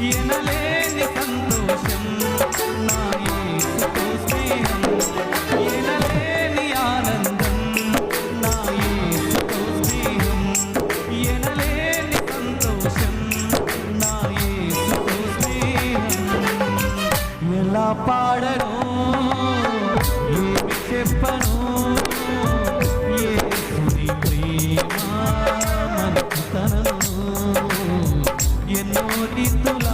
ఎనలేని సంతోషం నా యేసుతో స్నేహం. ఎనలేని ఆనందం నా యేసుతో స్నేహం. ఎనలేని సంతోషం నా యేసుతో స్నేహం. ఎలా పాడను ఏమి ఎన్నో రీతుల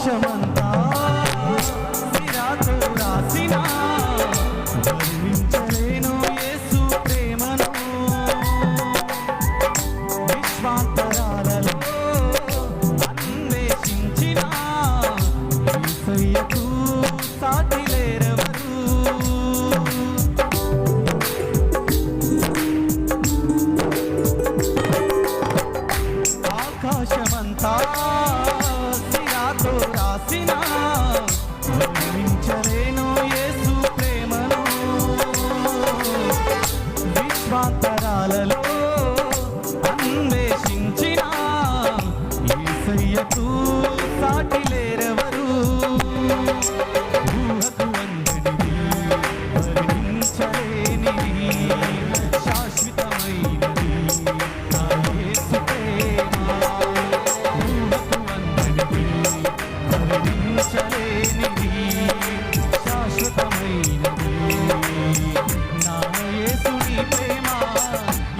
ఆకాశమంతా ఊహకు సాటి లేరెవరు? ఊహకు అందని వర్ణించలేని శాశ్వతమైనది నా యేసు ప్రేమ ఊహకు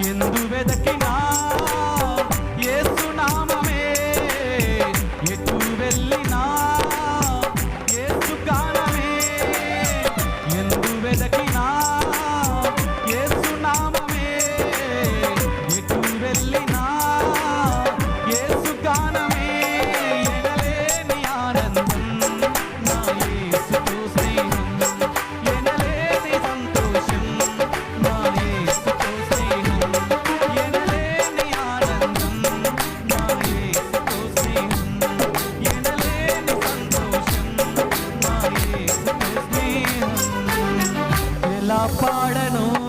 ఎందు వెదకి நல்லா பாடணும்